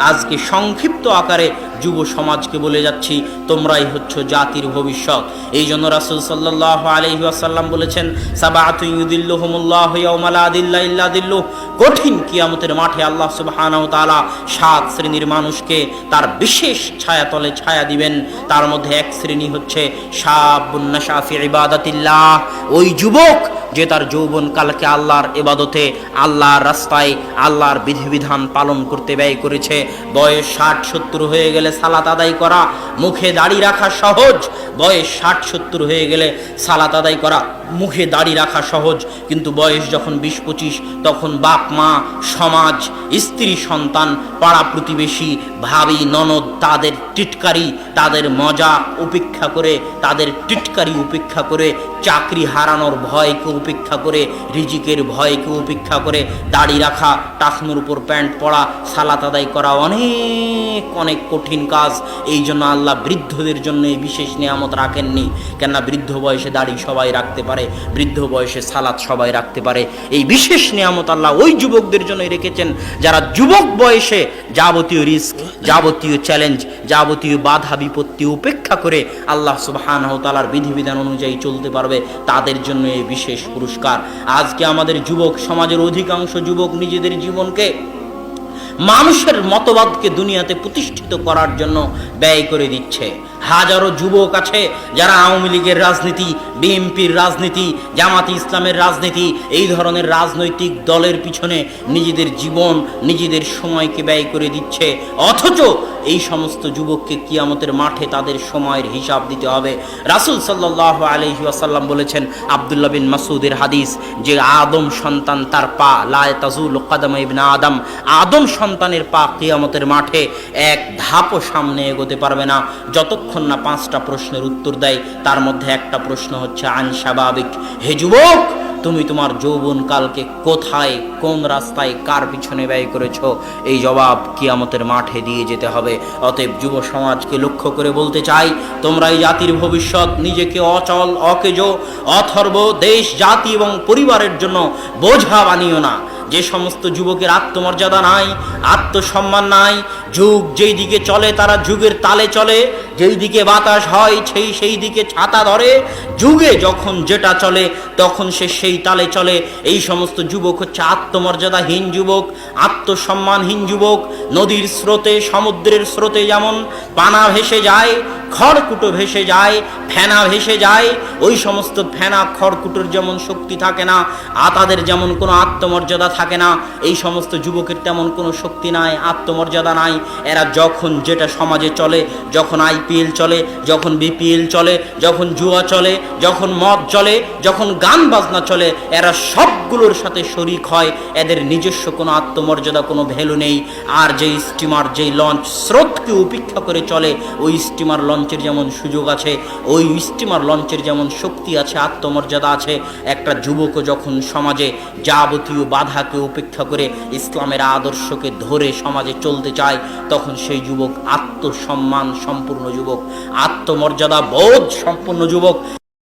আজকে সংক্ষিপ্ত আকারে যুব সমাজকে বলে যাচ্ছি, তোমরাই হচ্ছ জাতির ভবিষ্যৎ। এই জন্য রাসুল সাল্লাহ আলহি আসাল্লাম বলেছেন দিল্লু কঠিন কিয়ামতের মাঠে আল্লাহ তাআলা সাত শ্রেণির মানুষকে তার বিশেষ ছায়া তলে ছায়া দিবেন। তার মধ্যে এক শ্রেণি হচ্ছে ওই যুবক যে তার যৌবন কালকে আল্লাহর এবাদতে আল্লাহর রাস্তায়, আল্লাহর বিধিবিধান পালন করতে ব্যয় করেছে। বয়স ষাট সত্তর হয়ে গেলে সালাত আদায় করা মুখে দাড়ি রাখা সহজ। বয়স ষাট, সত্তর হয়ে গেলে সালাত আদায় করা মুখে দাড়ি রাখা সহজ, কিন্তু বয়স যখন বিশ, পঁচিশ, তখন বাপ, মা, সমাজ, স্ত্রী, সন্তান, পাড়া প্রতিবেশী, ভাবি, ননদ, তাদের টিটকারি, তাদের মজা উপেক্ষা করে, তাদের টিটকারি উপেক্ষা করে, চাকরি হারানোর ভয়কে উপেক্ষা করে, রিজিকের ভয়কে উপেক্ষা করে, দাড়ি রাখা, টাকনুর উপর প্যান্ট পরা, সালাত আদায় করা অনেক অনেক কঠিন কাজ। এই জন্য আল্লাহ বৃদ্ধদের জন্য এই বিশেষ নিয়ামত রাখেননি। কেননা বৃদ্ধ বয়সে দাড়ি সবাই রাখতে পারে, বৃদ্ধ বয়সে সালাদ সবাই রাখতে পারে। এই বিশেষ নিয়ামত আল্লাহ ওই যুবকদের জন্যই রেখেছেন, যারা যুবক বয়সে যাবতীয় রিস্ক, যাবতীয় চ্যালেঞ্জ, যাবতীয় বাধা, বিপত্তি উপেক্ষা করে আল্লাহ সুবহান তালার বিধিবিধান অনুযায়ী চলতে পারবে, তাদের জন্য এই বিশেষ পুরস্কার। আজকে আমাদের যুবক, সমাজের অধিকাংশ যুবক নিজেদের জীবনকে মানুষের মতবাদকে দুনিয়াতে প্রতিষ্ঠিত করার জন্য ব্যয় করে দিচ্ছে। হাজারো যুবক আছে যারা আওয়ামী লীগের রাজনীতি, বিএনপির রাজনীতি, জামাতি ইসলামের রাজনীতি, এই ধরনের রাজনৈতিক দলের পিছনে নিজেদের জীবন, নিজেদের সময়কে ব্যয় করে দিচ্ছে। অথচ এই সমস্ত যুবককে কিয়ামতের মাঠে তাদের সময়ের হিসাব দিতে হবে। রাসুল সাল্লাহ আলহি আসাল্লাম বলেছেন, আবদুল্লাহ বিন মাসুদের হাদিস, যে আদম সন্তান তার পা লায় তাজুল কাদাম ইবনা আদম আদম সন্তানের পা কিয়ামতের মাঠে এক ধাপও সামনে এগোতে পারবে না। যতক্ষণ না পাঁচটা প্রশ্নের উত্তর দেয়, তার মধ্যে একটা প্রশ্ন হচ্ছে, আন স্বাভাবিক হে যুবক, তুমি তোমার যৌবন কালকে কোথায়, কোন রাস্তায়, কার পিছনে ব্যয় করেছ? এই জবাব কিয়ামতের মাঠে দিয়ে যেতে হবে। অতএব যুব সমাজকে লক্ষ্য করে বলতে চাই, তোমরা এই জাতির ভবিষ্যৎ নিজেকে অচল, অকেজ, অথর্ব, দেশ, জাতি এবং পরিবারের জন্য বোঝা বানিও না। যে সমস্ত যুবকের আত্মমর্যাদা নাই, আত্মসম্মান নাই, যুগ যেই দিকে চলে তারা যুগের তালে চলে, যেই দিকে বাতাস হয় সেই সেই দিকে ছাতা ধরে, যুগে যখন যেটা চলে তখন সে সেই তালে চলে। এই সমস্ত যুবক হচ্ছে আত্মমর্যাদাহীন যুবক, আত্মসম্মানহীন যুবক। নদীর স্রোতে, সমুদ্রের স্রোতে যেমন পানা ভেসে যায়, খড়কুটো ভেসে যায়, ফেনা ভেসে যায়, ওই সমস্ত ফেনা খড়কুটোর যেমন শক্তি থাকে না আতাদের যেমন কোনো আত্মমর্যাদা থাকে না। এই সমস্ত যুবকের তেমন কোনো শক্তি নাই, আত্মমর্যাদা নাই। এরা যখন যেটা সমাজে চলে, যখন আইপিএল চলে, যখন বিপিএল চলে, যখন জুয়া চলে, যখন মদ চলে, যখন গান বাজনা চলে, এরা সবগুলোর সাথে শরিক হয়। এদের নিজস্ব কোনো আত্মমর্যাদা, কোনো ভ্যালু নেই। আর যেই স্টিমার, যেই লঞ্চ স্রোতকে উপেক্ষা করে চলে, ওই স্টিমার লঞ্চের যেমন সুযোগ আছে, ওই স্টিমার লঞ্চের যেমন শক্তি আছে, আত্মমর্যাদা আছে। একটা যুবকও যখন সমাজে যাবতীয় বাধাকে উপেক্ষা করে ইসলামের আদর্শকে ধরে সমাজে চলতে চায়, তখন সেই যুবক আত্মসম্মান সম্পূর্ণ যুবক, আত্মমর্যাদা বোধ সম্পূর্ণ যুবক।